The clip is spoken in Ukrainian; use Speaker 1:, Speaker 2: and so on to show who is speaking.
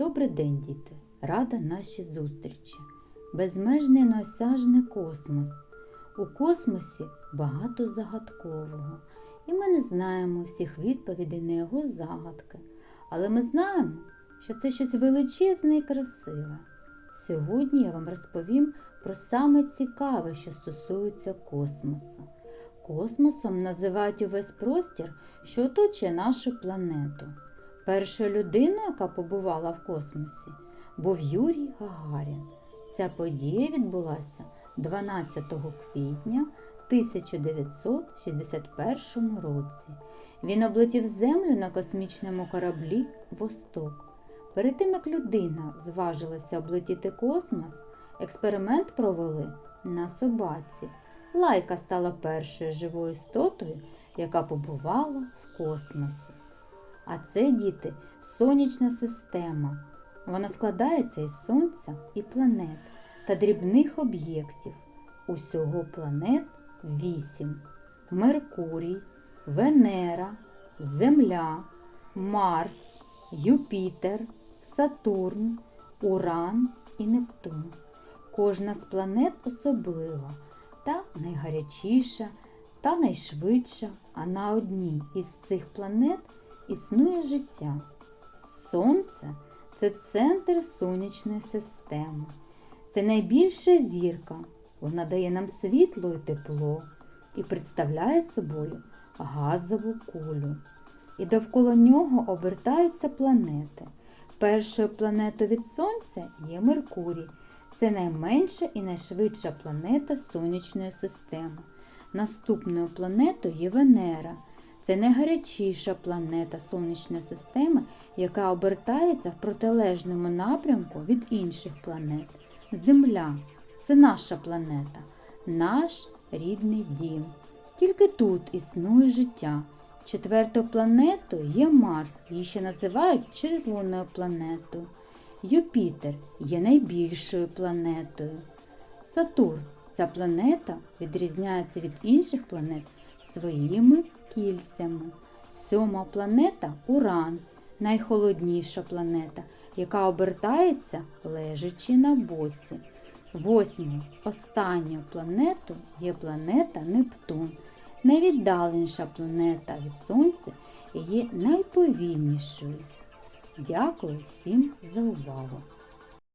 Speaker 1: Добрий день, діти! Рада нашій зустрічі. Безмежний неосяжний космос. У космосі багато загадкового, і ми не знаємо всіх відповідей на його загадки. Але ми знаємо, що це щось величезне і красиве. Сьогодні я вам розповім про саме цікаве, що стосується космосу. Космосом називають увесь простір, що оточує нашу планету. Першою людиною, яка побувала в космосі, був Юрій Гагарін. Ця подія відбулася 12 квітня 1961 році. Він облетів Землю на космічному кораблі Восток. Перед тим, як людина зважилася облетіти космос, експеримент провели на собаці. Лайка стала першою живою істотою, яка побувала в космосі. А це, діти, сонячна система. Вона складається із сонця і планет та дрібних об'єктів. Усього планет вісім: Меркурій, Венера, Земля, Марс, Юпітер, Сатурн, Уран і Нептун. Кожна з планет особлива та найгарячіша та найшвидша, а на одній із цих планет існує життя. Сонце це центр сонячної системи. Це найбільша зірка. Вона дає нам світло і тепло і представляє собою газову кулю. І довкола нього обертаються планети. Першою планетою від Сонця є Меркурій. Це найменша і найшвидша планета сонячної системи. Наступною планетою є Венера. Це найгарячіша планета сонячної системи, яка обертається в протилежному напрямку від інших планет. Земля це наша планета, наш рідний дім. Тільки тут існує життя. Четвертою планетою є Марс, її ще називають червоною планетою. Юпітер є найбільшою планетою. Сатурн ця планета відрізняється від інших планет своїми кільцями. Сьома планета Уран, найхолодніша планета, яка обертається лежачи на боці. Восьмою останньою планетою є планета Нептун, найвіддаленіша планета від Сонця і є найповільнішою. Дякую всім за увагу!